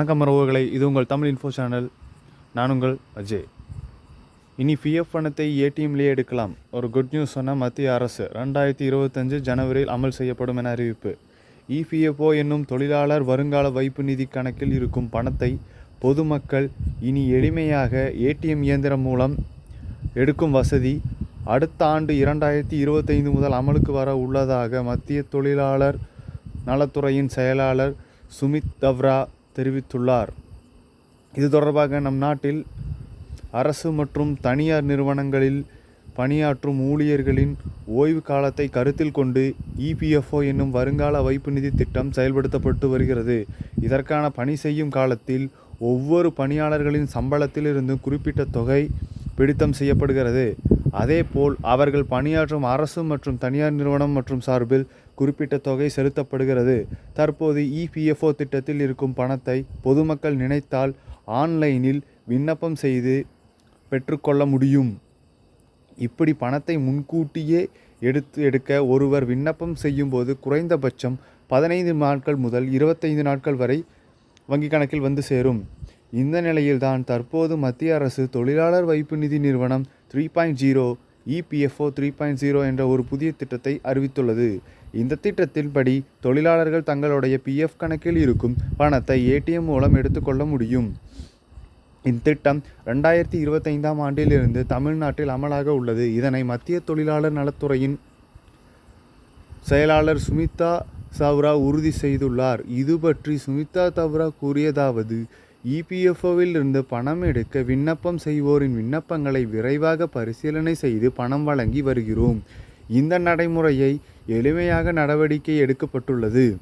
வணக்கம் உறவுகளை இது உங்கள் தமிழ் இன்ஃபோ சேனல். நான் உங்கள் அஜய். இனி பிஎஃப் பணத்தை ஏடிஎம்லேயே எடுக்கலாம். ஒரு குட் நியூஸ் சொன்ன மத்திய அரசு ரெண்டாயிரத்தி இருபத்தஞ்சு ஜனவரியில் அமல் செய்யப்படும் என அறிவிப்பு. இபிஎஃப்ஓ என்னும் தொழிலாளர் வருங்கால வைப்பு நிதி கணக்கில் இருக்கும் பணத்தை பொதுமக்கள் இனி எளிமையாக ஏடிஎம் இயந்திரம் மூலம் எடுக்கும் வசதி அடுத்த ஆண்டு இரண்டாயிரத்தி இருபத்தைந்து முதல் அமலுக்கு வர உள்ளதாக மத்திய தொழிலாளர் நலத்துறையின் செயலாளர் சுமித் தவ்ரா தெரிவித்துள்ளார். இது தொடர்பாக நம் நாட்டில் அரசு மற்றும் தனியார் நிறுவனங்களில் பணியாற்றும் ஊழியர்களின் ஓய்வு காலத்தை கருத்தில் கொண்டு இபிஎஃப்ஓ என்னும் வருங்கால வைப்பு நிதி திட்டம் செயல்படுத்தப்பட்டு வருகிறது. இதற்கான பணி செய்யும் காலத்தில் ஒவ்வொரு பணியாளர்களின் சம்பளத்திலிருந்து குறிப்பிட்ட தொகை பிடித்தம் செய்யப்படுகிறது. அதேபோல் அவர்கள் பணியாற்றும் அரசு மற்றும் தனியார் நிறுவனம் மற்றும் சார்பில் குறிப்பிட்ட தொகை செலுத்தப்படுகிறது. தற்போது இபிஎஃப்ஓ திட்டத்தில் இருக்கும் பணத்தை பொதுமக்கள் நினைத்தால் ஆன்லைனில் விண்ணப்பம் செய்து பெற்றுக்கொள்ள முடியும். இப்படி பணத்தை முன்கூட்டியே எடுத்து எடுக்க ஒருவர் விண்ணப்பம் செய்யும்போது குறைந்தபட்சம் பதினைந்து நாட்கள் முதல் இருபத்தைந்து நாட்கள் வரை வங்கி கணக்கில் வந்து சேரும். இந்த நிலையில்தான் தற்போது மத்திய அரசு தொழிலாளர் வைப்பு நிதி நிறுவனம் three point zero EPFO three point zero என்ற ஒரு புதிய திட்டத்தை அறிவித்துள்ளது. இந்த திட்டத்தின்படி தொழிலாளர்கள் தங்களுடைய பிஎஃப் கணக்கில் இருக்கும் பணத்தை ஏடிஎம் மூலம் எடுத்துக்கொள்ள முடியும். இத்திட்டம் ரெண்டாயிரத்தி இருபத்தைந்தாம் ஆண்டிலிருந்து தமிழ்நாட்டில் அமலாக உள்ளது. இதனை மத்திய தொழிலாளர் நலத்துறையின் செயலாளர் சுமிதா சவ்ரா உறுதி செய்துள்ளார். இது பற்றி சுமிதா தவ்ரா கூறியதாவது இபிஎஃப்ஓவில் இருந்து பணம் எடுக்க விண்ணப்பம் செய்வோரின் விண்ணப்பங்களை விரைவாக பரிசீலனை செய்து பணம் வழங்கி வருகிறோம். இந்த நடைமுறையை எளிமையாக நடவடிக்கை எடுக்கப்பட்டுள்ளது.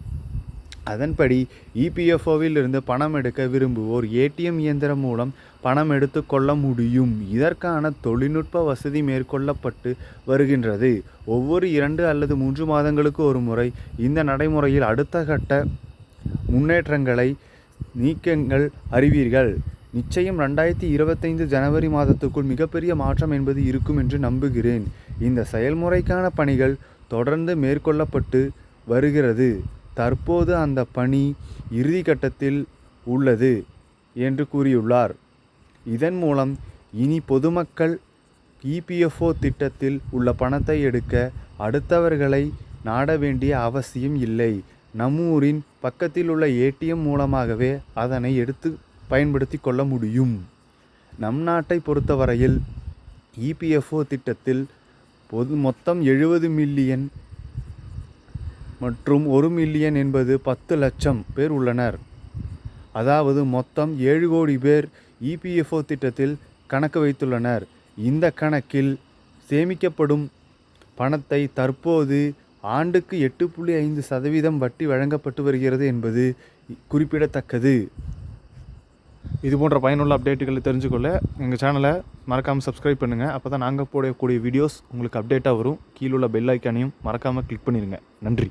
அதன்படி இபிஎஃப்ஓவில் இருந்து பணம் எடுக்க விரும்புவோர் ஏடிஎம் இயந்திரம் மூலம் பணம் எடுத்துக்கொள்ள முடியும். இதற்கான தொழில்நுட்ப வசதி மேற்கொள்ளப்பட்டு வருகின்றது. ஒவ்வொரு இரண்டு அல்லது மூன்று மாதங்களுக்கு ஒரு முறை இந்த நடைமுறையில் அடுத்த கட்ட முன்னேற்றங்களை நீக்கங்கள் அறிவீர்கள். நிச்சயம் ரெண்டாயிரத்தி இருபத்தைந்து ஜனவரி மாதத்துக்குள் மிகப்பெரிய மாற்றம் என்பது இருக்கும் என்று நம்புகிறேன். இந்த செயல்முறைக்கான பணிகள் தொடர்ந்து மேற்கொள்ளப்பட்டு வருகிறது. தற்போது அந்த பணி இறுதி கட்டத்தில் உள்ளது என்று கூறியுள்ளார். இதன் மூலம் இனி பொதுமக்கள் இபிஎஃப்ஓ திட்டத்தில் உள்ள பணத்தை எடுக்க அடுத்தவர்களை நாட வேண்டிய அவசியம் இல்லை. நம்மூரின் பக்கத்தில் உள்ள ஏடிஎம் மூலமாகவே அதனை எடுத்து பயன்படுத்தி கொள்ள முடியும். நம் நாட்டை பொறுத்தவரையில் இபிஎஃப்ஓ திட்டத்தில் பொது மொத்தம் எழுபது மில்லியன் மற்றும் ஒரு மில்லியன் என்பது பத்து லட்சம் பேர் உள்ளனர். அதாவது மொத்தம் ஏழு கோடி பேர் இபிஎஃப்ஓ திட்டத்தில் கணக்கு வைத்துள்ளனர். இந்த கணக்கில் சேமிக்கப்படும் பணத்தை தற்போது ஆண்டுக்கு எட்டு புள்ளி ஐந்து சதவீதம் வட்டி வழங்கப்பட்டு வருகிறது என்பது குறிப்பிடத்தக்கது. இது போன்ற பயனுள்ள அப்டேட்டுகளை தெரிஞ்சுக்கொள்ள எங்கள் சேனலை மறக்காமல் சப்ஸ்கிரைப் பண்ணுங்கள் அப்போ தான் நாங்கள் போடக்கூடிய வீடியோஸ் உங்களுக்கு அப்டேட்டாக வரும். கீழுள்ள பெல் ஐக்கானையும் மறக்காமல் கிளிக் பண்ணிடுங்க நன்றி.